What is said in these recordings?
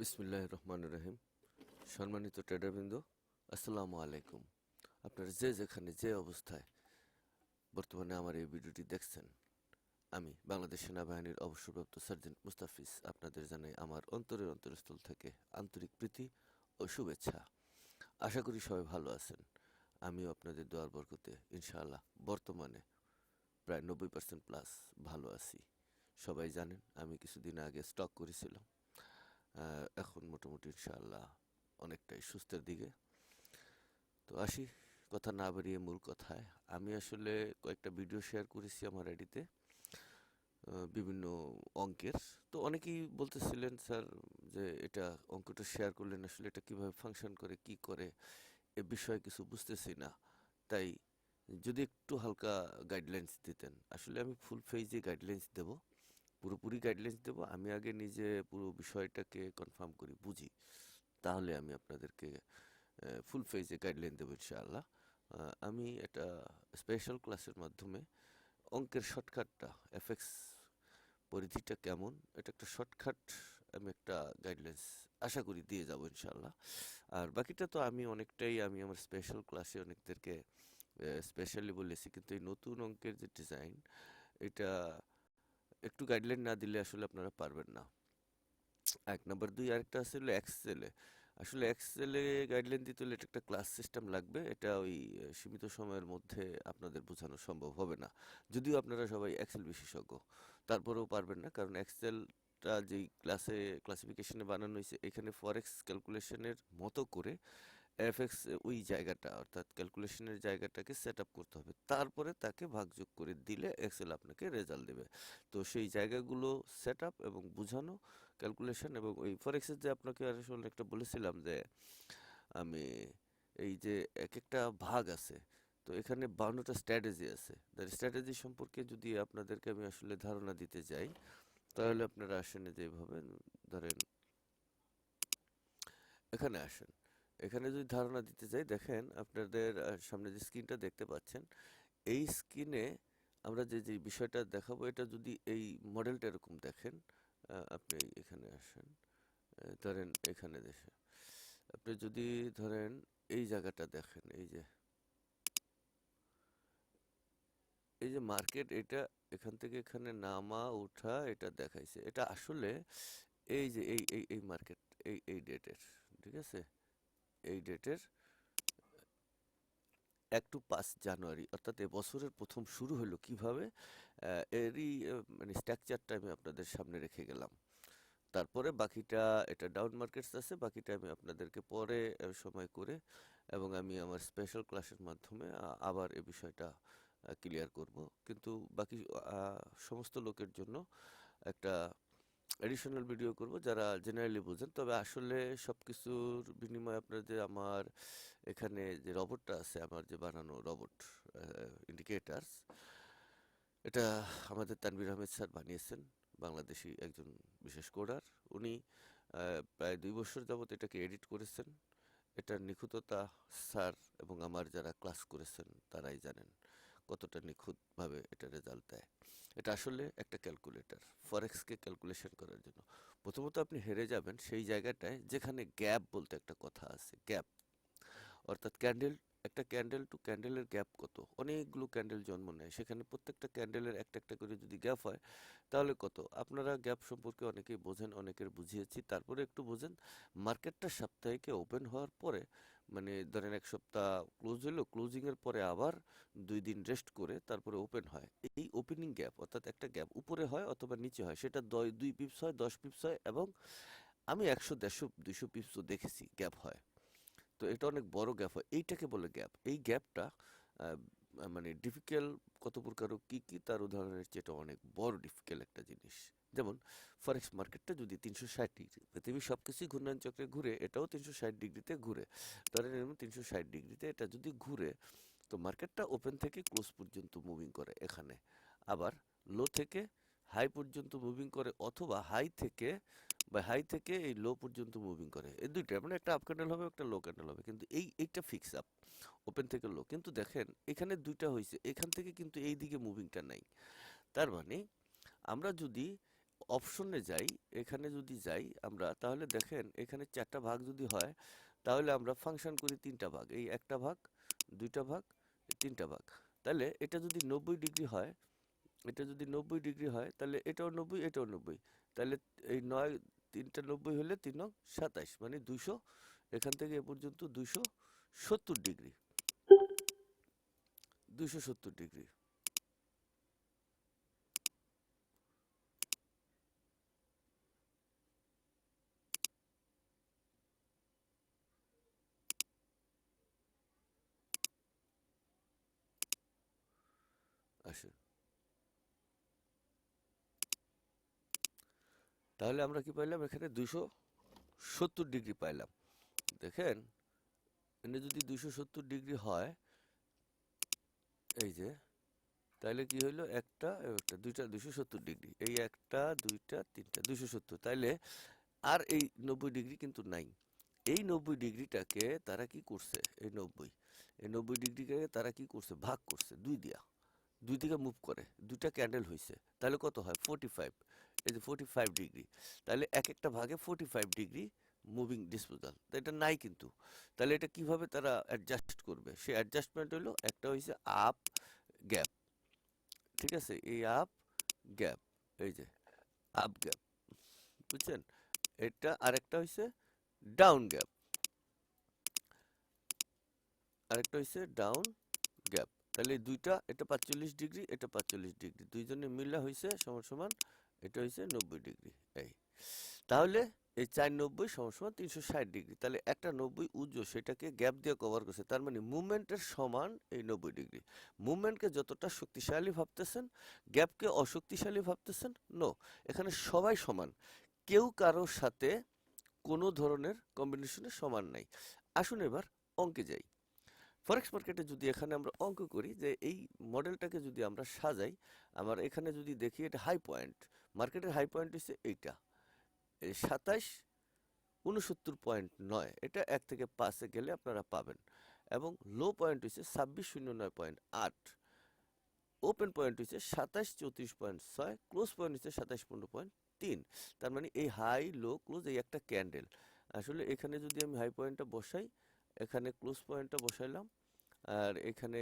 বিসমিল্লাহ রহমান রহিম সম্মানিত ট্রেডারবৃন্দ, আসসালামু আলাইকুম। আপনারা যে যেখানে যে অবস্থায় বর্তমানে আমার এই ভিডিওটি দেখছেন, আমি বাংলাদেশ সেনাবাহিনীর অবসরপ্রাপ্ত সার্জেন্ট মুস্তাফিজ আপনাদের জানাই আমার অন্তরের অন্তরস্থল থেকে আন্তরিক প্রীতি ও শুভেচ্ছা। আশা করি সবাই ভালো আছেন। আমিও আপনাদের দোয়ার বরকতে ইনশাআল্লাহ বর্তমানে প্রায় নব্বই পার্সেন্ট প্লাস ভালো আছি। সবাই জানেন, আমি কিছুদিন আগে স্টক করেছিলাম। এখন মোটামুটি ইনশাআল্লাহ অনেকটাই সুস্থের দিকে। তো আসি, কথা না বেরিয়ে মূল কথায়। আমি আসলে কয়েকটা ভিডিও শেয়ার করেছি আমার আইডিতে বিভিন্ন অঙ্কের। তো অনেকেই বলতেছিলেন, স্যার, যে এটা অঙ্কটা শেয়ার করলেন, আসলে এটা কীভাবে ফাংশন করে, কি করে? এ বিষয়ে কিছু বুঝতেছি না। তাই যদি একটু হালকা গাইডলাইন্স দিতেন। আসলে আমি ফুল ফেজে গাইডলাইন্স দেব। পুরোপুরি গাইডলাইন্স দেবো। আমি আগে নিজে পুরো বিষয়টাকে কনফার্ম করি, বুঝি। তাহলে আমি আপনাদেরকে ফুল ফেজে গাইডলাইন দেবো ইনশাআল্লাহ। আমি এটা স্পেশাল ক্লাসের মাধ্যমে অঙ্কের শর্টকাটটা এফএক্স পরিধিটা কেমন, এটা একটা শর্টকাট আমি একটা গাইডলাইন্স আশা করি দিয়ে যাব ইনশাআল্লাহ। আর বাকিটা তো আমি অনেকটাই, আমি আমার স্পেশাল ক্লাসে অনেকদেরকে স্পেশালি বলেছি। কিন্তু এই নতুন অঙ্কের যে ডিজাইন এটা একটু গাইডলাইন না দিলে আসলে আপনারা পারবেন না। এক নম্বর দুই আরেকটা আছে হলো এক্সেলে আসলে এক্সেলে গাইডলাইন দিতে হলে এটা একটা ক্লাস সিস্টেম লাগবে। এটা ওই সীমিত সময়ের মধ্যে আপনাদের বোঝানো সম্ভব হবে না। যদিও আপনারা সবাই এক্সেল বিশেষজ্ঞ, তারপরেও পারবেন না। কারণ এক্সেলটা যেই ক্লাসে ক্লাসিফিকেশনে বানানো হয়েছে, এখানে ফরেক্স ক্যালকুলেশনের মতো করে এফএক্স ওই জায়গাটা অর্থাৎ ক্যালকুলেশনের জায়গাটাকে সেট আপ করতে হবে। তারপরে তাকে ভাগযোগ করে দিলে এক্সেল আপনাকে রেজাল্ট দেবে। তো সেই জায়গাগুলো সেট আপ এবং বোঝানো ক্যালকুলেশন এবং ওই ফরেক্সের যে আপনাকে আসলে একটা বলেছিলাম যে আমি এই যে এক একটা ভাগ আছে, তো এখানে বাউন্নটা স্ট্র্যাটেজি আছে। স্ট্র্যাটেজি সম্পর্কে যদি আপনাদেরকে আমি আসলে ধারণা দিতে যাই, তাহলে আপনারা আসেন যে এইভাবে ধরেন এখানে আসেন। এখানে যদি ধারণা দিতে যাই দেখেন আপনাদের সামনে যে স্ক্রিনটা দেখতে পাচ্ছেন, এই স্ক্রিনে আমরা যে যে বিষয়টা দেখাবো, এটা যদি এই মডেলটা এরকম দেখেন আপনি এখানে আসেন ধরেন এখানে দেখেন, আপনি যদি ধরেন এই জায়গাটা দেখেন, এই যে এই যে মার্কেট এটা এখান থেকে এখানে নামা ওঠা এটা দেখাইছে। এটা আসলে এই যে, এই এই এই মার্কেট এই এই ডেটের ঠিক আছে? এই ডেটের এক টু পাঁচ জানুয়ারি, অর্থাৎ এ বছরের প্রথম শুরু হলো কীভাবে এরই মানে স্ট্রাকচারটা আমি আপনাদের সামনে রেখে গেলাম। তারপরে বাকিটা, এটা ডাউন মার্কেটস আছে, বাকিটা আমি আপনাদেরকে পরে সময় করে এবং আমি আমার স্পেশাল ক্লাসের মাধ্যমে আবার এ বিষয়টা ক্লিয়ার করব। কিন্তু বাকি সমস্ত লোকের জন্য একটা এডিশনাল ভিডিও করব যারা জেনারেলি বোঝেন। তবে আসলে সব কিছুর বিনিময়ে আপনার যে আমার এখানে যে রবটটা আছে, আমার যে বানানো রবট ইন্ডিকেটার্স এটা আমাদের তানভীর আহমেদ স্যার বানিয়েছেন, বাংলাদেশি একজন বিশেষ কোডার উনি প্রায় দুই বছর যাবত এটাকে এডিট করেছেন। এটার নিখুঁততা স্যার এবং আমার যারা ক্লাস করেছেন, তারাই জানেন। কতটা নিখুঁতভাবে এটা রেজাল্ট দেয়। এটা আসলে একটা ক্যালকুলেটর ফরেক্সকে ক্যালকুলেশন করার জন্য। প্রথমত আপনি হেরে যাবেন সেই জায়গাটায় যেখানে গ্যাপ বলতে একটা কথা আছে গ্যাপ অর্থাৎ ক্যান্ডেল একটা ক্যান্ডেল টু ক্যান্ডেলের গ্যাপ কত? অনেকগুলো ক্যান্ডেল জন্ম নেয়। সেখানে প্রত্যেকটা ক্যান্ডেলের একটা একটা করে যদি গ্যাপ হয়, তাহলে কত? আপনারা গ্যাপ সম্পর্কে অনেকেই বোঝেন, অনেকের বুঝিয়েছি। তারপরে একটু বোঝেন মার্কেটটা সাপ্তাহিকে ওপেন হওয়ার পরে মানে ধরেন এক সপ্তাহ ক্লোজ হলো ক্লোজিংয়ের পরে আবার দুই দিন রেস্ট করে তারপরে ওপেন হয়। এই ওপেনিং গ্যাপ অর্থাৎ একটা গ্যাপ উপরে হয় অথবা নিচে হয়, সেটা দুই পিপস হয়, দশ পিপস হয় এবং আমি একশো, দেড়শো, দুইশো পিপসও দেখেছি গ্যাপ হয়। তো এটা অনেক বড় গ্যাপ হয়। এইটাকে বলে গ্যাপ এই গ্যাপটা মানে ডিফিকাল্ট কত প্রকার কি কি, তার উদাহরণের চেয়ে এটা অনেক বড় ডিফিকাল্ট একটা জিনিস। যেমন ফরেক্স মার্কেটটা যদি তিনশো ষাট ডিগ্রি পৃথিবীর সব কিছুই ঘূর্ণায়ন চক্রে ঘুরে, এটাও তিনশো ষাট ডিগ্রিতে ঘুরে। ধরেন এরকম তিনশো ষাট ডিগ্রিতে এটা যদি ঘুরে, তো মার্কেটটা ওপেন থেকে ক্লোজ পর্যন্ত মুভিং করে এখানে। আবার লো থেকে হাই পর্যন্ত মুভিং করে অথবা হাই থেকে, বা হাই থেকে এই লো পর্যন্ত মুভিং করে। এই দুইটা মানে একটা আপ ক্যান্ডেল হবে, একটা লো ক্যান্ডেল হবে। কিন্তু এই, এইটা ফিক্স আপ ওপেন থেকে লো কিন্তু দেখেন, এখানে দুইটা হয়েছে, এখান থেকে কিন্তু এই দিকে মুভিংটা নাই। তার মানে আমরা যদি অপশনে যাই, এখানে যদি যাই আমরা, তাহলে দেখেন এখানে চারটা ভাগ যদি হয়, তাহলে আমরা ফাংশন করি তিনটা ভাগ। এই একটা ভাগ, দুইটা ভাগ, তিনটা ভাগ। তাহলে এটা যদি নব্বই ডিগ্রি হয়, এটা যদি নব্বই ডিগ্রি হয়, তাহলে এটাও নব্বই এটাও নব্বই। তাহলে এই নয়, তিনটা নব্বই হলে তিন নং সাতাইশ মানে দুইশো, এখান থেকে এ পর্যন্ত দুইশো সত্তর ডিগ্রি। দুইশো সত্তর ডিগ্রি আসে তাহলে আমরা কি পাইলাম? এখানে দুশো সত্তর ডিগ্রি পাইলাম। দেখেন এখানে যদি দুশো সত্তর ডিগ্রি হয়, এই যে, তাহলে কি হইল? একটা একটা, দুইটা দুশো সত্তর ডিগ্রি। এই একটা, দুইটা, তিনটা, দুইশো সত্তর। তাইলে আর এই নব্বই ডিগ্রি কিন্তু নাই। এই নব্বই ডিগ্রিটাকে তারা কি করছে? এই নব্বই। এই নব্বই ডিগ্রিকে তারা কি করছে? ভাগ করছে, দুই দিয়া। দুই দিকে মুভ করে। দুইটা ক্যান্ডেল হয়েছে তাহলে কত হয়? ফোর্টি ফাইভ এই যে ফোর্টি ফাইভ ডিগ্রি তাহলে এক একটা ভাগে forty five degree moving disposal তো এটা নাই কিন্তু। তাহলে এটা কীভাবে তারা অ্যাডজাস্ট করবে? সে অ্যাডজাস্টমেন্ট হলো একটা হয়েছে আপ গ্যাপ ঠিক আছে? এই আপ গ্যাপ এই যে আপ গ্যাপ বুঝছেন? এটা আরেকটা হয়েছে ডাউন গ্যাপ আরেকটা হয়েছে ডাউন গ্যাপ তাহলে দুইটা, এটা পাঁচচল্লিশ ডিগ্রি এটা পাঁচচল্লিশ ডিগ্রি দুইজনে মিলা হয়েছে সমান সমান এটা হয়েছে নব্বই ডিগ্রি, এই। তাহলে এই চার নব্বই সমান সমান তিনশো ষাট ডিগ্রি। তাহলে একটা নব্বই উজ্জ্ব সেটাকে গ্যাপ দিয়ে কভার করছে। তার মানে মুভমেন্টের সমান এই নব্বই ডিগ্রি। মুভমেন্টকে যতটা শক্তিশালী ভাবতেছেন গ্যাপকে অশক্তিশালী ভাবতেছেন নো এখানে সবাই সমান। কেউ কারোর সাথে কোনো ধরনের কম্বিনেশনে সমান নাই। আসুন এবার অঙ্কে যাই। ফরেক্স মার্কেটে যদি এখানে আমরা অঙ্ক করি, যে এই মডেলটাকে যদি আমরা সাজাই, আমার এখানে যদি দেখি এটা হাই পয়েন্ট মার্কেটের হাই পয়েন্ট হচ্ছে এইটা। এই সাতাইশ উনসত্তর পয়েন্ট নয়, এটা এক থেকে পাঁচে গেলে আপনারা পাবেন। এবং লো পয়েন্ট হচ্ছে ছাব্বিশ শূন্য নয় পয়েন্ট আট। ওপেন পয়েন্ট হচ্ছে সাতাশ চৌত্রিশ পয়েন্ট ছয় ক্লোজ পয়েন্ট হচ্ছে সাতাশ পনেরো পয়েন্ট তিন। তার মানে এই হাই লো ক্লোজ এই একটা ক্যান্ডেল আসলে এখানে যদি আমি হাই পয়েন্টটা বসাই, এখানে ক্লোজ পয়েন্টটা বসাইলাম, আর এখানে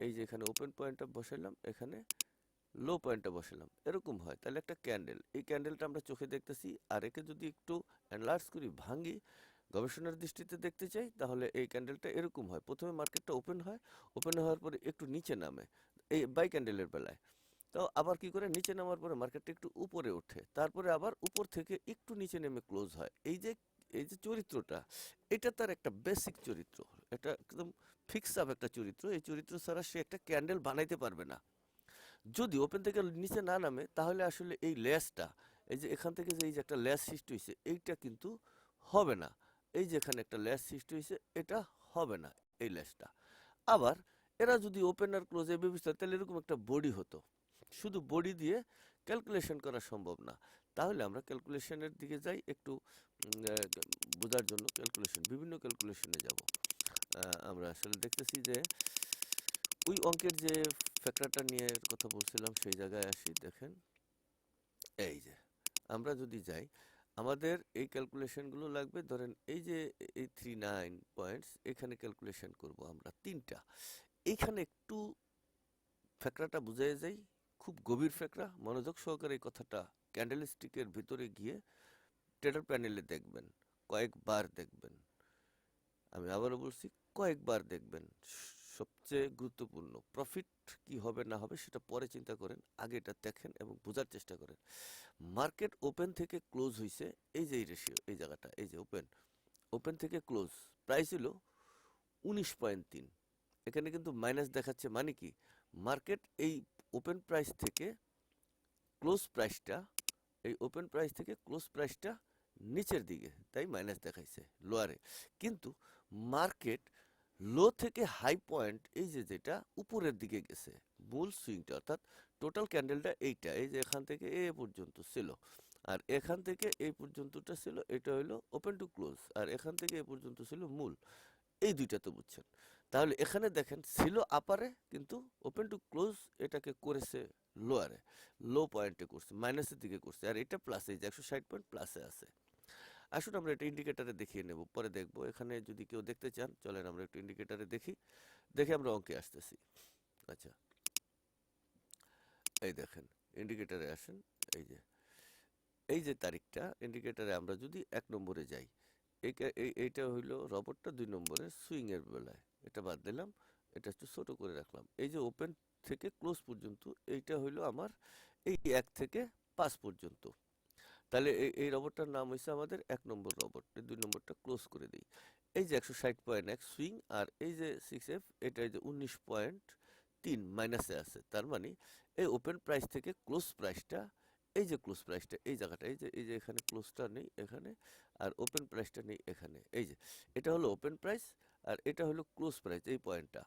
এই যে এখানে ওপেন পয়েন্টটা বসাইলাম, এখানে লো পয়েন্টটা বসালাম। এরকম হয়। তাহলে একটা ক্যান্ডেল এই ক্যান্ডেলটা আমরা চোখে দেখতেছি, আর একে যদি একটু অ্যানলার্জ করি ভাঙি গবেষণার দৃষ্টিতে দেখতে চাই, তাহলে এই ক্যান্ডেলটা এরকম হয়। প্রথমে মার্কেটটা ওপেন হয় ওপেন হওয়ার পরে একটু নিচে নামে, এই বাই ক্যান্ডেলের বেলায়। তো আবার কি করে? নিচে নামার পরে মার্কেটটা একটু উপরে ওঠে। তারপরে আবার উপর থেকে একটু নিচে নেমে ক্লোজ হয়। এই যে এই যে চরিত্রটা, এটা তার একটা বেসিক চরিত্র। এটা একদম ফিক্স আপ একটা চরিত্র। এই চরিত্র ছাড়া সে একটা ক্যান্ডেল বানাইতে পারবে না। যদি ওপেন থেকে নিচে না নামে, তাহলে আসলে এই লেসটা, এই যে এখান থেকে যে এই যে একটা লেস সৃষ্টি হয়েছে, এইটা কিন্তু হবে না। এই যে এখানে একটা লেস সৃষ্টি হয়েছে, এটা হবে না এই লেসটা। আবার এরা যদি ওপেন আর ক্লোজ এভাবে তাহলে এরকম একটা বডি হতো। শুধু বডি দিয়ে ক্যালকুলেশন করা সম্ভব না। তাহলে আমরা ক্যালকুলেশনের দিকে যাই, একটু বোঝার জন্য ক্যালকুলেশন বিভিন্ন ক্যালকুলেশনে যাব। আমরা আসলে দেখতেছি যে, ওই অঙ্কের যে ফ্যাক্টরটা নিয়ে কথা বলছিলাম, সেই জায়গায় আসি, দেখেন। এই যে, আমরা যদি যাই, আমাদের এই ক্যালকুলেশনগুলো লাগবে, ধরেন এই যে এই থ্রি নাইন পয়েন্টস এখানে ক্যালকুলেশন করব আমরা তিনটা। এখানে একটু ফ্যাক্টরটা বুঝাই যাই, খুব গভীর ফ্যাক্টরা, মনোযোগ সহকারে এই কথাটা ক্যান্ডেল স্টিকের ভিতরে গিয়ে ট্রেডার প্যানেলে দেখবেন, কয়েকবার দেখবেন। আমি আবারও বলছি, কয়েকবার দেখবেন সবচেয়ে গুরুত্বপূর্ণ। প্রফিট কি হবে না হবে সেটা পরে চিন্তা করেন, আগে এটা দেখেন এবং বোঝার চেষ্টা করেন। মার্কেট ওপেন থেকে ক্লোজ হয়েছে এই যে এই রেশিও এই জায়গাটা, এই যে ওপেন ওপেন থেকে ক্লোজ প্রাইস ছিল উনিশ পয়েন্ট তিন। এখানে কিন্তু মাইনাস দেখাচ্ছে মানে কি? মার্কেট এই ওপেন প্রাইস থেকে ক্লোজ প্রাইসটা এই ওপেন প্রাইস থেকে ক্লোজ প্রাইসটা নিচের দিকে, তাই মাইনাস দেখাইছে লোয়ারে কিন্তু মার্কেট লো থেকে হাই পয়েন্ট এই যে যেটা উপরের দিকে গেছে, মূল সুইংটা অর্থাৎ টোটাল ক্যান্ডেলটা এইটা, এই যে এখান থেকে এ পর্যন্ত ছিল। আর এখান থেকে এই পর্যন্তটা ছিল, এটা হলো ওপেন টু ক্লোজ আর এখান থেকে এ পর্যন্ত ছিল মূল। এই দুইটা তো বুঝছেন। তাহলে এখানে দেখেন, ছিল আপারে কিন্তু ওপেন টু ক্লোজ এটাকে করেছে লোয়ারে লো পয়েন্টে করছে মাইনাসের দিকে করছে, আর এটা প্লাসে যে একশো ষাট পয়েন্ট প্লাসে আছে। আসুন আমরা এটা ইন্ডিকেটারে দেখিয়ে নেব, পরে দেখব। এখানে যদি কেউ দেখতে চান, চলেন আমরা একটু ইন্ডিকেটারে দেখি, দেখে আমরা অঙ্কে আসতেছি। আচ্ছা। এই দেখেন ইন্ডিকেটারে আসেন, এই যে এই যে তারিখটা ইন্ডিকেটারে আমরা যদি এক নম্বরে যাই এই এই- এইটা হইল রবটটা দুই নম্বরে সুইং এর বেলায়, এটা বাদ দিলাম, এটা একটু ছোটো করে রাখলাম। এই যে ওপেন থেকে ক্লোজ পর্যন্ত, এইটা হইল আমার এই এক থেকে পাঁচ পর্যন্ত। তাহলে এই রবটটার নাম হয়েছে আমাদের এক নম্বর রবট এই দুই নম্বরটা ক্লোজ করে দিই। এই যে একশো ষাট পয়েন্ট এক সুইং আর এই যে সিক্স এফ এটা এই যে উনিশ পয়েন্ট তিন মাইনাসে আছে। তার মানে এই ওপেন প্রাইস থেকে ক্লোজ প্রাইসটা এই যে ক্লোজ প্রাইসটা এই জায়গাটা, এই যে এই যে এখানে ক্লোজটা নেই এখানে আর ওপেন প্রাইসটা নেই এখানে। এই যে, এটা হলো ওপেন প্রাইস আর এটা হলো ক্লোজ প্রাইস এই পয়েন্টটা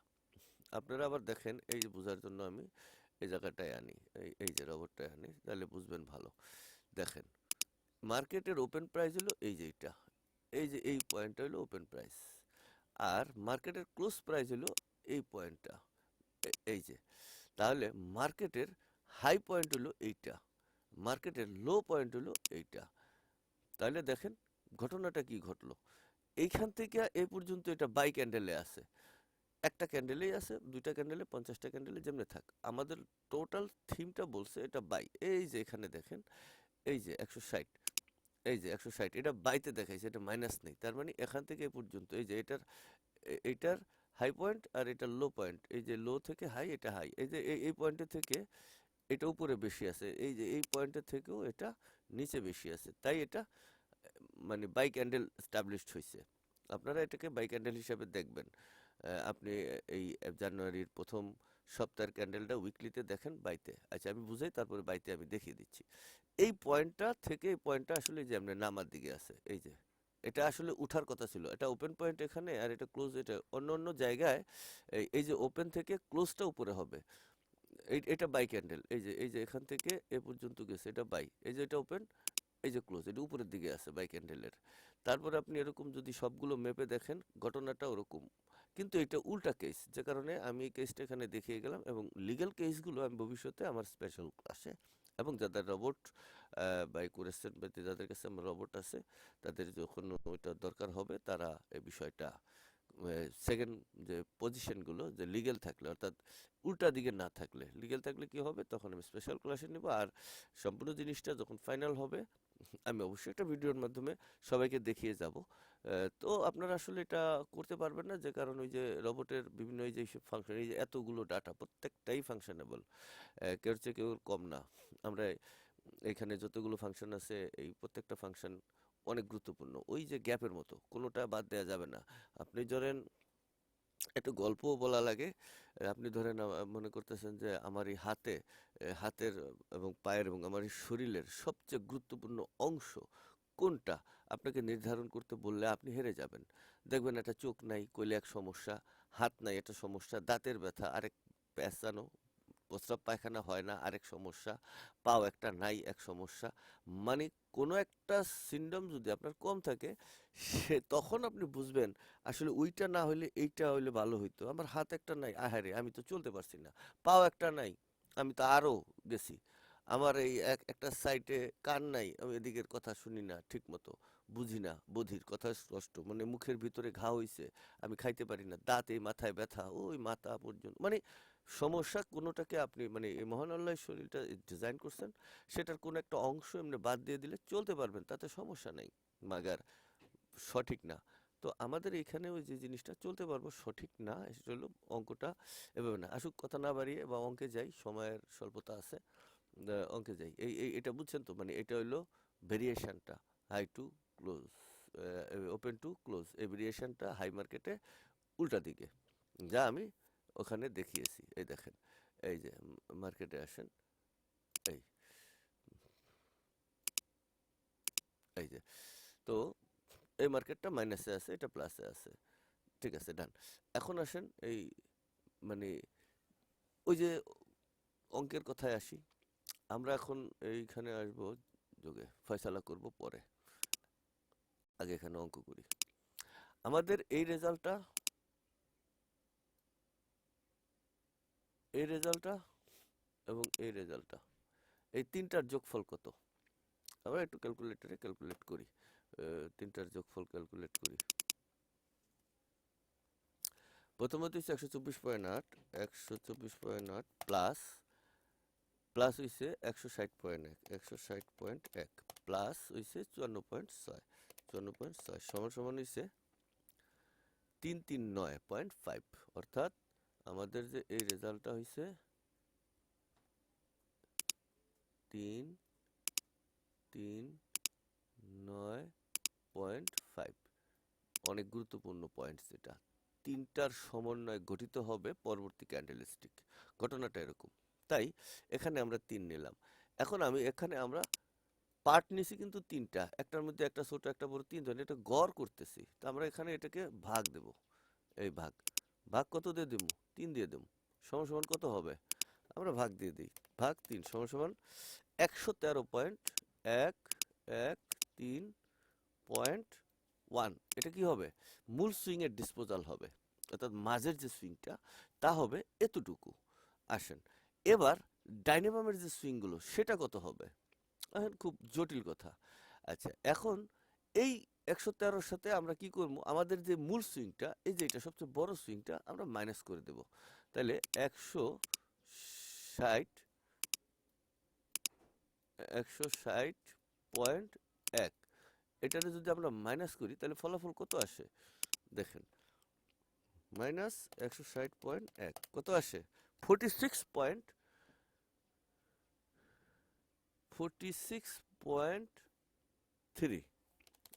আপনারা আবার দেখেন, এই যে বোঝার জন্য আমি এই জায়গাটায় আনি, এই এই যে রবটটায় আনি তাহলে বুঝবেন ভালো। দেখেন মার্কেটের ওপেন প্রাইস হলো এই যে এইটা। এই যে এই পয়েন্টটা হলো ওপেন প্রাইস। আর মার্কেটের ক্লোজ প্রাইস হলো এই পয়েন্টটা। এই যে। তাহলে মার্কেটের হাই পয়েন্ট হলো এইটা। মার্কেটের লো পয়েন্ট হলো এইটা। তাহলে দেখেন ঘটনাটা কি ঘটলো। এইখান থেকে এই পর্যন্ত এটা বাই ক্যান্ডেলে আছে। একটা ক্যান্ডেলেই আছে, দুইটা ক্যান্ডেলে, পঞ্চাশটা ক্যান্ডেলে, যেমনি থাক। আমাদের টোটাল থিমটা বলছে এটা বাই। এই যে এখানে দেখেন, এই যে একশো ষাট। এই যে একশো ষাট, এটা বাইতে দেখাইছে, এটা মাইনাস নেই। তার মানে এখান থেকে পর্যন্ত, এই যে এটার, এ- এইটার হাই পয়েন্ট আর এটার লো পয়েন্ট এই যে লো থেকে হাই এটা হাই এই যে এই পয়েন্টের থেকে এটা উপরে বেশি আছে, এই যে এই পয়েন্টের থেকেও এটা নিচে বেশি আছে। তাই এটা মানে বাই ক্যান্ডেল স্টাবলিশড হয়েছে আপনারা এটাকে বাই ক্যান্ডেল হিসাবে দেখবেন। আপনি এই জানুয়ারির প্রথম সপ্তাহের ক্যান্ডেলটা উইকলিতে দেখেন বাইতে। আচ্ছা আমি বুঝাই, তারপরে বাইতে আমি দেখিয়ে দিচ্ছি। এই পয়েন্টটা থেকে এই পয়েন্টটা আসলে যে আমরা নামার দিকে আছে, এই যে। এটা আসলে উঠার কথা ছিল। এটা ওপেন পয়েন্ট এখানে আর এটা ক্লোজ এটা। অন্য অন্য জায়গায় এই যে ওপেন থেকে ক্লোজটা উপরে হবে। এই, এটা বাই ক্যান্ডেল এই যে এই যে এখান থেকে এ পর্যন্ত গেছে। এটা বাই এই যে এটা ওপেন এই যে ক্লোজ এটা উপরের দিকে আছে বাই ক্যান্ডেলের তারপরে আপনি এরকম যদি সবগুলো মেপে দেখেন, ঘটনাটা ওরকম। কিন্তু এটা উল্টা কেস যে কারণে আমি এই কেসটা এখানে দেখিয়ে গেলাম এবং লিগ্যাল কেসগুলো আমি ভবিষ্যতে আমার স্পেশাল ক্লাসে এবং যাদের রবট বাই করেছেন বা যাদের কাছে রবট আছে, তাদের যখন ওইটা দরকার হবে, তারা এই বিষয়টা সেকেন্ড যে পজিশনগুলো যে লিগেল থাকলে, অর্থাৎ উল্টা দিকে না থাকলে লিগেল থাকলে কি হবে? তখন আমি স্পেশাল ক্লাসে নেব। আর সম্পূর্ণ জিনিসটা যখন ফাইনাল হবে, আমি অবশ্যই একটা ভিডিওর মাধ্যমে সবাইকে দেখিয়ে যাব। তো আপনারা আসলে এটা করতে পারবেন না। যে কারণ ওই যে রোবটের বিভিন্ন এই যে ফাংশন এই যে এতগুলো ডাটা প্রত্যেকটাই ফাংশনেবল কেউ চেয়ে কেউ কম না। আমরা এখানে যতগুলো ফাংশন আছে, এই প্রত্যেকটা ফাংশন অনেক গুরুত্বপূর্ণ। ওই যে গ্যাপের মতো, কোনোটা বাদ দেওয়া যাবে না। আপনি ধরেন, একটু গল্পও বলা লাগে। আপনি ধরেন মনে করতেছেন যে আমার এই হাতে হাতের এবং পায়ের এবং আমার এই শরীরের সবচেয়ে গুরুত্বপূর্ণ অংশ কোনটা? আপনাকে নির্ধারণ করতে বললে আপনি হেরে যাবেন। দেখবেন একটা চোখ নাই কইলে এক সমস্যা, হাত নাই, একটা সমস্যা, দাঁতের ব্যথা, আরেক পেঁচানো প্রস্রাব পায়খানা হয় না, আরেক সমস্যা, পাও একটা নাই, এক সমস্যা। মানে কোনো একটা সিন্ডম যদি আপনার কম থাকে, সে তখন আপনি বুঝবেন আসলে ওইটা না হলে এইটা হইলে ভালো হইতো। আমার হাত একটা নাই, আহারে, আমি তো চলতে পারছি না। পাও একটা নাই, আমি তো আরও গেছি। আমার এই এক, একটা সাইটে কান নাই, আমি এদিকের কথা শুনি না, ঠিক মতো। বুঝি না, বধির, কথা স্পষ্ট মানে মুখের ভিতরে ঘা হইছে, আমি খাইতে পারি না। দাঁত এই মাথায় ব্যথা, ওই মাথা পর্যন্ত মানে সমস্যা কোনোটাকে আপনি মানে এই মহান আল্লাহ শরীরটা ডিজাইন করছেন, সেটার কোনো একটা অংশ এমনি বাদ দিয়ে দিলে চলতে পারবেন, তাতে সমস্যা নেই, মাগার সঠিক না। তো আমাদের এখানে ওই যে জিনিসটা চলতে পারব, সঠিক না সেটা হলো অঙ্কটা এভাবে না। আসুক, কথা না বাড়িয়ে বা অঙ্কে যাই, সময়ের স্বল্পতা আছে। অঙ্কে যাই এই এই, এটা বুঝছেন তো? মানে এটা হলো ভেরিয়েশনটা high to close open to close এই ভেরিয়েশনটা হাই মার্কেটে উল্টা দিকে। যা আমি ওখানে দেখিয়েছি। এই দেখেন, এই যে মার্কেটে আসেন, এই এই যে, তো এই মার্কেটটা মাইনাসে আছে, এটা প্লাসে আছে। ঠিক আছে ডান এখন আসেন এই মানে ওই যে অঙ্কের কথায় আসি। আমরা এখন এইখানে আসব, যোগে ফয়সালা করব পরে। আগে এখানে অঙ্ক করি। আমাদের এই রেজাল্টটা এই রেজাল্টটা এবং এই রেজাল্টটা, এই তিনটার যোগফল কত? আমরা একটু ক্যালকুলেটরে ক্যালকুলেট করি তিনটার যোগফল ক্যালকুলেট করি। প্রথমত হচ্ছে একশো চব্বিশ পয়েন্ট আট, একশো চব্বিশ পয়েন্ট আট প্লাস প্লাস হইছে একশো ষাট পয়েন্ট এক, একশো ষাট পয়েন্ট এক, প্লাস হইছে চুয়ান্ন পয়েন্ট ছয়, চুয়ান্ন পয়েন্ট ছয় সমান সমান হইছে তিন তিন নয় পয়েন্ট ফাইভ। অর্থাৎ আমাদের যে এই রেজাল্টটা হইছে তিন তিন নয় পয়েন্ট ফাইভ। অনেক গুরুত্বপূর্ণ পয়েন্ট যেটা তিনটার সমন্বয়ে গঠিত হবে পরবর্তী ক্যান্ডেলস্টিক। ঘটনাটা এরকম। তাই এখানে আমরা তিন নিলাম। এখন আমি এখানে আমরা পার্ট নিছি কিন্তু তিনটা। একটার মধ্যে একটা ছোট, একটা বড় তিন ধরনের এটা গড় করতেছি। তো আমরা এখানে এটাকে ভাগ দেব। এই ভাগ। ভাগ কত দিয়ে দেবো তিন দিয়ে দেবো সমান সমান কত হবে? আমরা ভাগ দিয়ে দিই। ভাগ তিন সমান সমান একশো তেরো পয়েন্ট এক এক, তিন পয়েন্ট ওয়ান। এটা কি হবে? মূল সুইংয়ের ডিসপোজাল হবে। অর্থাৎ মাঝের যে সুইংটা, তা হবে এতটুকু। আসেন। এবার ডাইনামামের যে সুইংগুলো, সেটা কত হবে? এখন খুব জটিল কথা। আচ্ছা এখন এই একশো তেরোর সাথে আমরা কি করব? আমাদের যে মূল সুইংটা, এই যে এটা সবচেয়ে বড় সুইংটা, আমরা মাইনাস করে দেব। তাহলে একশো ষাট একশো ষাট পয়েন্ট এক। এটাতে যদি আমরা মাইনাস করি, তাহলে ফলাফল কত আসে? দেখেন মাইনাস একশো ষাট পয়েন্ট এক। কত আসে? Forty six point forty six point three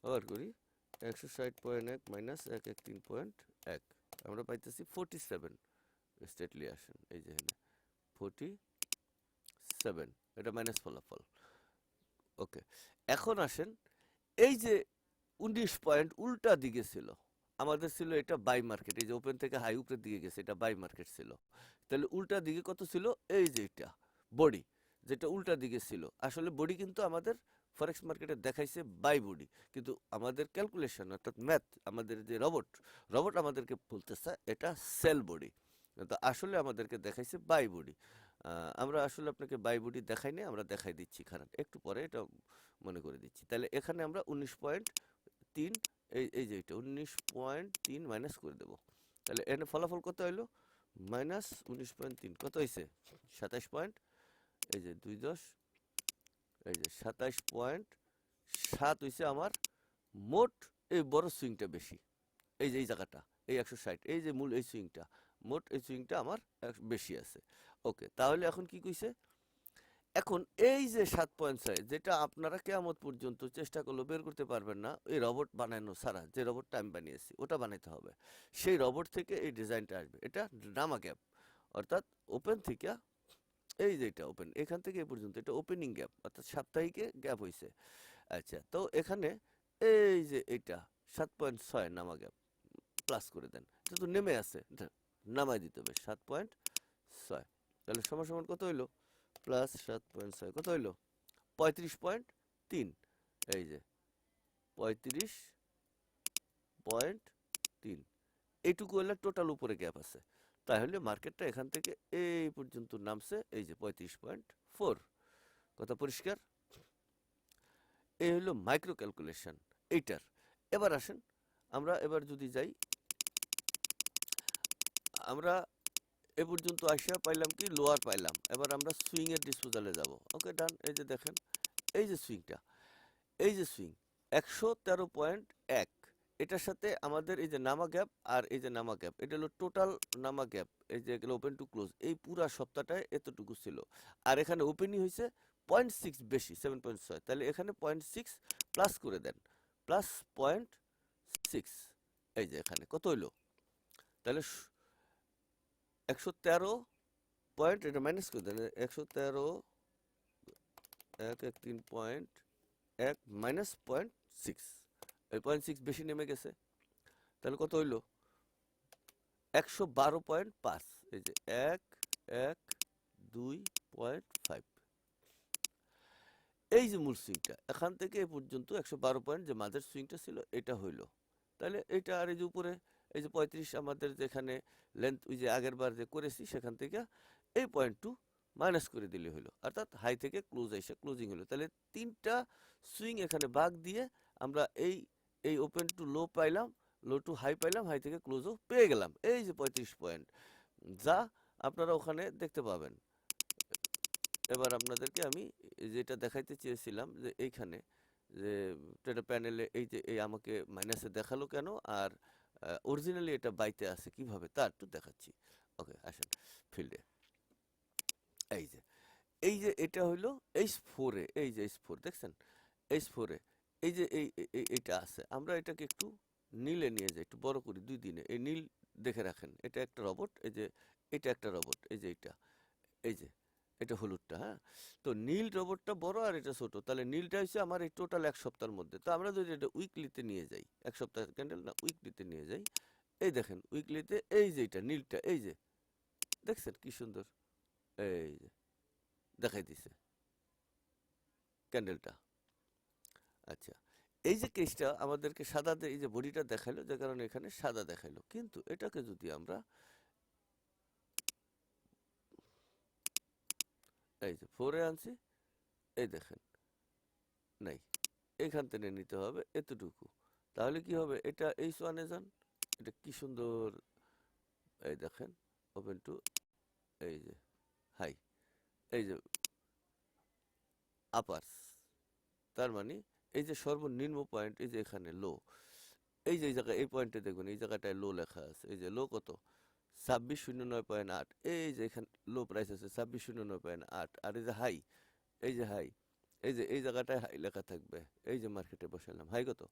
আবার করি একশো ষাট পয়েন্ট এক মাইনাস এক এক তিন পয়েন্ট এক আমরা পাইতেছি ফোর্টি সেভেন স্টেটলি আসেন এই যে এখানে ফোর্টি সেভেন এটা মাইনাস ফলাফল ওকে এখন আসেন এই যে উনিশ পয়েন্ট উল্টা দিকে ছিল আমাদের ছিল এটা বাই মার্কেট এই যে ওপেন থেকে হাই উপরের দিকে গেছে, এটা বাই মার্কেট ছিল। তাহলে উল্টা দিকে কত ছিল? এই যে এটা বডি যেটা উল্টা দিকে ছিল। আসলে বডি কিন্তু আমাদের ফরেক্স মার্কেটে দেখাইছে বাই বডি কিন্তু আমাদের ক্যালকুলেশন অর্থাৎ ম্যাথ আমাদের যে রবট রবট আমাদেরকে বলতেছে এটা সেল বডি কিন্তু আসলে আমাদেরকে দেখাইছে বাই বডি আমরা আসলে আপনাকে বাই বডি দেখাই নাই, আমরা দেখাই দিচ্ছি, খারাপ। একটু পরে এটা মনে করে দিচ্ছি। তাহলে এখানে আমরা উনিশ পয়েন্ট তিন এই এই যে এটা উনিশ পয়েন্ট তিন মাইনাস করে দেবো। তাহলে এখানে ফলাফল কত হইল? মাইনাস উনিশ পয়েন্ট তিন, কত হয়েছে সাতাশ পয়েন্ট, এই যে দুই দশ, এই যে সাতাশ পয়েন্ট সাত হয়েছে আমার মোট এই বড় সুইংটা বেশি। এই যে, এই জায়গাটা, এই একশো ষাট, এই যে মূল এই সুইংটা মোট এই সুইংটা আমার বেশি আছে। ওকে তাহলে এখন কি কইছে? এখন এই যে সাত পয়েন্ট ছয়, যেটা আপনারা কেয়ামত পর্যন্ত চেষ্টা করলেও বের করতে পারবেন না, এই রবট বানানো ছাড়া যে রবটটা আমি বানিয়েছি, ওটা বানাইতে হবে। সেই রবট থেকে এই ডিজাইনটা আসবে। এটা নামা গ্যাপ অর্থাৎ ওপেন থেকে, এই যে এটা ওপেন, এখান থেকে এই পর্যন্ত, এটা ওপেনিং গ্যাপ, অর্থাৎ সাপ্তাহিকে গ্যাপ হয়েছে আচ্ছা তো এখানে এই যে এটা, সাত পয়েন্ট ছয় নামা গ্যাপ প্লাস করে দেন। এটা তো নেমে আছে নামাই দিতে হবে, সাত পয়েন্ট ছয়। তাহলে সমান সমান কত হইল? প্লাস সাত পয়েন্ট ছয়। কত হইল? পঁয়ত্রিশ পয়েন্ট তিন। এই যে, পঁয়ত্রিশ পয়েন্ট তিন। এইটুকু হলে টোটাল উপরে গ্যাপ আছে। তাহলে মার্কেটটা এখান থেকে এই পর্যন্ত নামছে, এই যে পঁয়ত্রিশ পয়েন্ট ফোর কথা পরিষ্কার? এই হলো মাইক্রো ক্যালকুলেশন এইটার। এবার আসেন, আমরা এবার যদি যাই, আমরা এ পর্যন্ত আসিয়া পাইলাম কি, লোয়ার পাইলাম। এবার আমরা সুইং এর ডিসপোজালে যাব। ওকে, ডান, এই যে দেখেন, এই যে সুইংটা, এই যে সুইং, একশো তেরো পয়েন্ট এক। এটার সাথে আমাদের এই যে নামা গ্যাপ আর এই যে নামা গ্যাপ, এটা হলো টোটাল নামা গ্যাপ, এই যে এগুলো ওপেন টু ক্লোজ এই পুরা সপ্তাহটায় এতটুকু ছিল। আর এখানে ওপেনই হয়েছে পয়েন্ট সিক্স বেশি সেভেন পয়েন্ট ছয় তাহলে এখানে পয়েন্ট সিক্স প্লাস করে দেন প্লাস পয়েন্ট সিক্স। এই যে এখানে, কত হইল? তাহলে একশো তেরো পয়েন্ট, এটা মাইনাস করে দেন একশো তেরো, এক এক, তিন পয়েন্ট, এক মাইনাস পয়েন্ট সিক্স এই পয়েন্ট সিক্স বেশি নেমে গেছে। তাহলে কত হইল? একশো বারো পয়েন্ট পাঁচ। এই যে এক এক, দুই পয়েন্ট ফাইভ এই যে মূল সুইংটা এখান থেকে এ পর্যন্ত একশো বারো পয়েন্ট যে মাঝের সুইংটা ছিল, এটা হইল। তাহলে এটা আর এই যে উপরে এই যে পঁয়ত্রিশ আমাদের যেখানে লেন্থ ওই যে আগের বার যে করেছি, সেখান থেকে এই পয়েন্ট টু মাইনাস করে দিলে হলো। অর্থাৎ হাই থেকে ক্লোজ এসে ক্লোজিং হলো। তাহলে তিনটা সুইং এখানে বাগ দিয়ে আমরা এই এই ওপেন টু লো পাইলাম লো টু হাই পাইলাম হাই থেকে ক্লোজও পেয়ে গেলাম। এই যে পঁয়ত্রিশ পয়েন্ট যা আপনারা ওখানে দেখতে পাবেন। এবার আপনাদেরকে আমি যেটা দেখাইতে চেয়েছিলাম যে এইখানে যে ট্রেডার প্যানেলে এই যে, এই আমাকে মাইনাসে দেখাল কেন? আর অরিজিনালি এটা বাইতে আছে, কীভাবে? তা একটু দেখাচ্ছি। ওকে, আসেন, ফিল্ডে। এই যে এই যে এটা হইল এইচ ফোরে এই যে এইচ ফোর দেখছেন? এইচ ফোরে এই যে এই, এই- আছে। আমরা এটাকে একটু নীলে নিয়ে যাই, একটু বড় করি দুই দিনে। এই নীল দেখে রাখেন, এটা একটা রবট এই যে, এটা একটা রবট এই যে এটা এই যে। এটা হলুদটা হ্যাঁ? তো নীল রবটটা বড় আর এটা ছোট। তাহলে নীলটা হচ্ছে আমার এই টোটাল এক সপ্তাহের মধ্যে। তো আমরা যদি এটা উইকলিতে নিয়ে যাই, এক সপ্তাহ ক্যান্ডেল না উইকলিতে নিয়ে যাই, এই দেখেন উইকলিতে এই যে এটা, নীলটা, এই যে, দেখছেন কি সুন্দর? এই যে, দেখাই দিছে ক্যান্ডেলটা আচ্ছা এই যে কেসটা আমাদেরকে সাদা এই যে বডিটা দেখাইলো, যে কারণে এখানে সাদা দেখাইলো। কিন্তু এটাকে যদি আমরা এই যে ফোরে আনছি, এই দেখেন, নাই, এখান থেকে নিতে হবে এতটুকু। তাহলে কি হবে? এটা এই সোয়ানে যান, এটা কি সুন্দর, এই দেখেন ওপেন টু এই যে হাই এই যে আপার্স তার মানে এই যে সর্বনিম্ন পয়েন্ট এই যে এখানে লো এই যে এই জায়গায়, এই পয়েন্টে দেখবেন এই জায়গাটায় লো লেখা আছে, এই যে লো কত? ছাব্বিশ শূন্য নয় পয়েন্ট আট এই যে এখানে লো প্রাইস আছে ছাব্বিশ শূন্য নয় পয়েন্ট আট আর এই যে হাই এই যে হাই এই যে এই জায়গাটায় হাই লেখা থাকবে এই যে মার্কেটে বসালাম হাই কত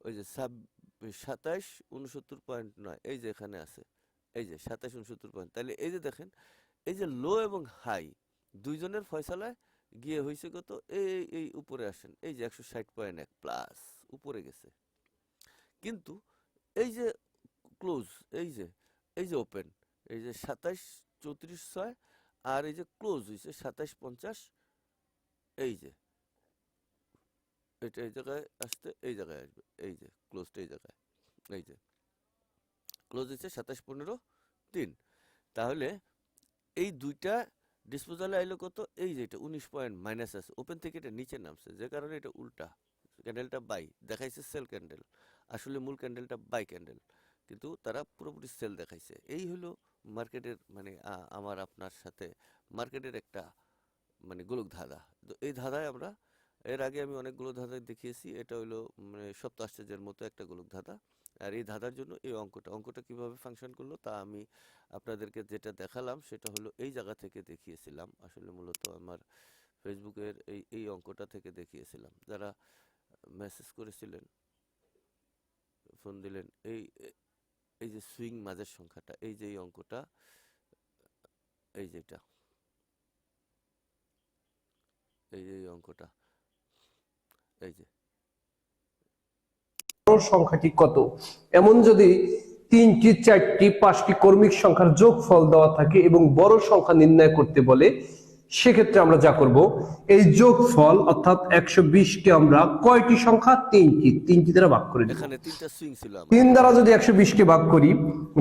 ওই যে ছাব্বিশ সাতাইশ উনসত্তর পয়েন্ট নয় এই যে এখানে আছে এই যে সাতাইশ উনসত্তর পয়েন্ট তাহলে এই যে দেখেন এই যে লো এবং হাই দুইজনের ফয়সালায় গিয়ে হয়েছে কত এই এই উপরে আসেন এই যে একশো ষাট পয়েন্ট এক প্লাস উপরে গেছে কিন্তু এই যে ক্লোজ এই যে এই যে ওপেন এই যে সাতাইশ চৌত্রিশ, ছয়, আর এই যে ক্লোজ হয়েছে সাতাইশ পঞ্চাশ, এই যে। এটা এই জায়গায় আসতে এই জায়গায় আসবে, এই যে ক্লোজটা এই জায়গায়, এই যে। ক্লোজ হয়েছে সাতাইশ পনেরো, তিন। তাহলে এই দুইটা ডিসপোজালে আইলো কত? এই যে এটা, উনিশ পয়েন্ট মাইনাস আছে। ওপেন থেকে এটা নিচে নামছে, যে কারণে এটা উল্টা। ক্যান্ডেলটা বাই দেখাইছে সেল ক্যান্ডেল আসলে মূল ক্যান্ডেলটা বাই ক্যান্ডেল কিন্তু তারা পুরোপুরি সেল দেখাইছে। এই হলো মার্কেটের মানে আমার আপনার সাথে মার্কেটের একটা মানে গোলক ধাঁধা। তো এই ধাঁধায় আমরা, এর আগে আমি অনেকগুলো ধাঁধা দেখিয়েছি, এটা হলো মানে সপ্ত আশ্চর্যের মতো একটা গোলক ধাঁধা। আর এই ধাঁধার জন্য এই অঙ্কটা অঙ্কটা কীভাবে ফাংশন করল তা আমি আপনাদেরকে যেটা দেখালাম, সেটা হলো এই জায়গা থেকে দেখিয়েছিলাম। আসলে মূলত আমার ফেসবুকের এই এই অঙ্কটা থেকে দেখিয়েছিলাম। যারা মেসেজ করেছিলেন, ফোন দিলেন, এই এই যে সুইং মাঝের সংখ্যাটা, এই যে অঙ্কটা, এই যেটা এই যে অঙ্কটা, এই যে। সংখ্যাটি কত? এমন যদি তিনটি, চারটি, পাঁচটি কর্মিক সংখ্যার যোগফল দেওয়া থাকে এবং বড় সংখ্যা নির্ণয় করতে বলে সেক্ষেত্রে আমরা যা করব এই যোগফল অর্থাৎ একশো বিশ কে আমরা কয়টি সংখ্যা? তিনটি। তিনটি দ্বারা ভাগ করে এখানে তিনটা সুইং ছিল তিন দ্বারা যদি একশো কে ভাগ করি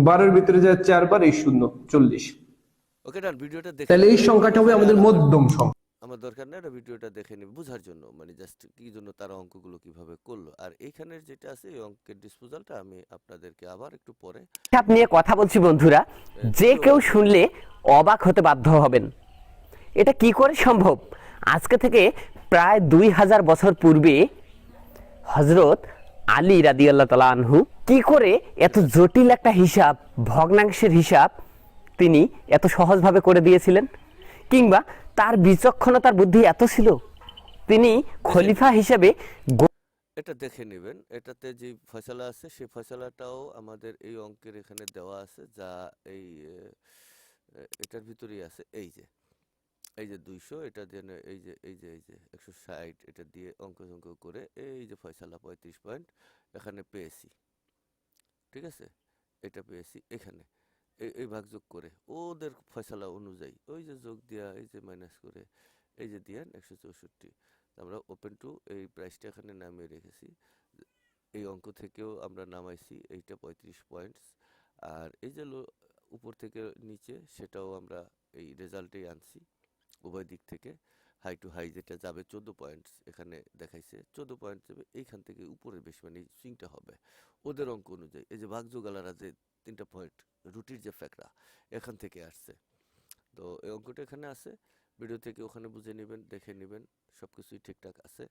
বারোর ভিতরে যায় চারবার এই শূন্য চল্লিশ। ওকে ডান ভিডিওটা দেখে তাহলে এই সংখ্যাটা হবে আমাদের মধ্যম সংখ্যা। আমার দরকার নেই এটা ভিডিওটা দেখে নিন বোঝার জন্য মানে জাস্ট কি জন্য তারা অঙ্কগুলো কীভাবে করল। আর এইখানের যেটা আছে এই অঙ্কের ডিসপোজালটা আমি আপনাদেরকে আবার একটু পরে হিসাব নিয়ে কথা বলছি বন্ধুরা যে কেউ শুনলে অবাক হতে বাধ্য হবেন। এটা কি করে সম্ভব? আজকে থেকে প্রায় দুই হাজার বছর পূর্বে হজরত আলী রাদি আল্লাহ তালা আনহু কি করে এত জটিল একটা হিসাব, ভগ্নাংশের হিসাব তিনি এত সহজভাবে করে দিয়েছিলেন? কিংবা তার বিচক্ষণতার বুদ্ধি এত ছিল? তিনি খলিফা হিসেবে এটা দেখে নেবেন। এটাতে যে ফয়সালা আছে, সেই ফয়সালাটাও আমাদের এই অঙ্কের এখানে দেওয়া আছে, যা এই এটার ভিতরেই আছে। এই যে এই যে দুইশো, এটা দিয়ে এই যে এই যে এই যে একশো ষাট, এটা দিয়ে অঙ্ক অঙ্ক করে এই যে ফয়সালা পঁয়ত্রিশ পয়েন্ট এখানে পেয়েছি। ঠিক আছে? এটা পেয়েছি এখানে। এই এই ভাগ যোগ করে ওদের ফয়সালা অনুযায়ী ওই যে যোগ দেওয়া এই যে মাইনাস করে এই যে দিয়ান একশো চৌষট্টি। আমরা ওপেন টু এই প্রাইসটা এখানে নামিয়ে রেখেছি। এই অঙ্ক থেকেও আমরা নামাইছি এইটা পঁয়ত্রিশ পয়েন্টস। আর এই যে উপর থেকে নিচে সেটাও আমরা এই রেজাল্টেই আনছি। উভয় দিক থেকে হাই টু হাই যেটা যাবে চোদ্দ পয়েন্ট এখানে দেখাইছে, চোদ্দ পয়েন্ট যাবে এইখান থেকে উপরের বেশি মানে সুইংটা হবে। ওদের অঙ্ক অনুযায়ী, এই যে ভাগযোগালারা যে তিনটা পয়েন্ট রুটির যে ফ্যাকরা, এখান থেকে আসছে। তো এই অঙ্কটা এখানে আছে, ভিডিও থেকে ওখানে বুঝে নেবেন, দেখে নেবেন সব কিছুই ঠিকঠাক আছে,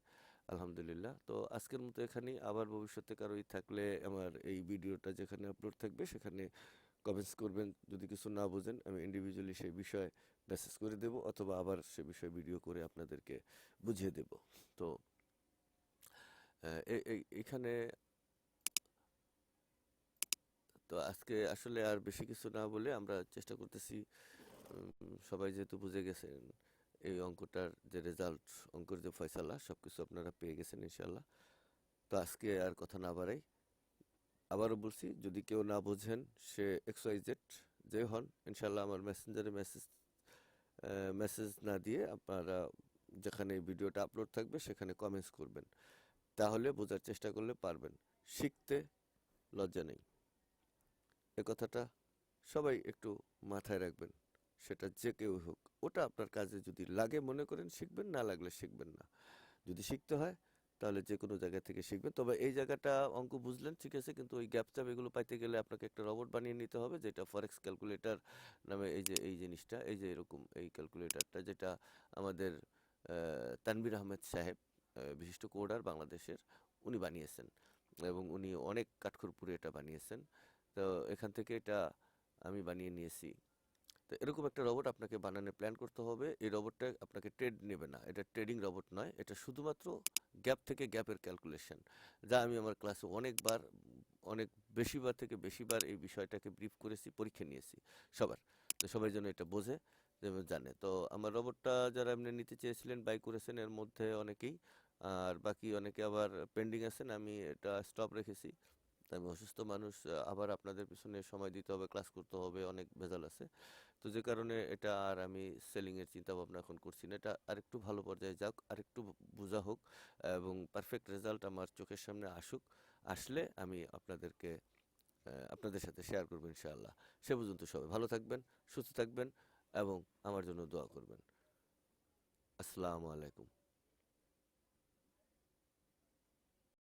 আলহামদুলিল্লাহ। তো আজকের মতো এখানেই, আবার ভবিষ্যতে কারও ই থাকলে আমার এই ভিডিওটা যেখানে আপলোড থাকবে সেখানে কমেন্টস করবেন, যদি কিছু না বোঝেন, আমি ইন্ডিভিজুয়ালি সেই বিষয়ে মেসেজ করে দেব অথবা আবার সে বিষয়ে ভিডিও করে আপনাদেরকে বুঝিয়ে দেব। তো এখানে তো আজকে আসলে আর বেশি কিছু না বলে আমরা চেষ্টা করতেছি সবাই যেহেতু বুঝে গেছেন, এই অঙ্কটার যে রেজাল্ট অঙ্কের যে ফয়সালা সব কিছু আপনারা পেয়ে গেছেন ইনশাল্লাহ তো আজকে আর কথা না বাড়াই, আবারও বলছি, যদি কেউ না বোঝেন সে এক্স জেড যে হন ইনশাল্লাহ আমার মেসেঞ্জারে মেসেজ মেসেজ না দিয়ে আপনারা যেখানে ভিডিওটা আপলোড থাকবে সেখানে কমেন্টস করবেন। তাহলে বোঝার চেষ্টা করলে পারবেন। শিখতে লজ্জা নেই। এ কথাটা সবাই একটু মাথায় রাখবেন। সেটা যে কেউ হোক। ওটা আপনার কাজে যদি লাগে মনে করেন শিখবেন, না লাগলে শিখবেন না। যদি শিখতে হয় তাহলে যে কোনো জায়গা থেকে শিখবেন। তবে এই জায়গাটা অঙ্ক বুঝলেন ঠিক আছে। কিন্তু ওই গ্যাপ চ্যাপ এগুলো পাইতে গেলে আপনাকে একটা রবট বানিয়ে নিতে হবে যেটা ফরেক্স ক্যালকুলেটর নামে এই যে এই জিনিসটা এই যে এরকম এই ক্যালকুলেটরটা যেটা আমাদের আহ, তানভীর আহমেদ সাহেব বিশিষ্ট কোডার বাংলাদেশের উনি বানিয়েছেন। এবং উনি অনেক কাঠখড়পুরে এটা বানিয়েছেন। তো এখান থেকে এটা আমি বানিয়ে নিয়েছি। তো এরকম একটা রোবট আপনাকে বানানোর প্ল্যান করতে হবে। এই রোবটটা আপনাকে ট্রেড নেবে না। এটা ট্রেডিং রোবট নয়। এটা শুধুমাত্র গ্যাপ থেকে গ্যাপের ক্যালকুলেশন যা আমি আমার ক্লাসে অনেকবার, অনেক বেশিবার থেকে বেশিবার এই বিষয়টাকে ব্রিফ করেছি, পরীক্ষা নিয়েছি সবার। তো সবাই যেন এটা বোঝে জানে। তো আমার রোবটটা যারা এমনি নিতে চেয়েছিলেন বাই করেছেন, এর মধ্যে অনেকেই, আর বাকি অনেকে আবার পেন্ডিং আছেন, আমি এটা স্টপ রেখেছি। তাই অসুস্থ মানুষ আবার আপনাদের পিছনে সময় দিতে হবে ক্লাস করতে হবে, অনেক ভেজাল আছে। তো যে কারণে এটা আর আমি সেলিং এর চিন্তা ভাবনা এখন করছি না। এটা আরেকটু ভালো পর্যায়ে যাক, আরেকটু বোঝা হোক, এবং পারফেক্ট রেজাল্ট আমার চোখের সামনে আসুক, আসলে আমি আপনাদেরকে আপনাদের সাথে শেয়ার করব ইনশাআল্লাহ। সে পর্যন্ত সবাই ভালো থাকবেন, সুস্থ থাকবেন, এবং আমার জন্য দোয়া করবেন। আসসালামু আলাইকুম।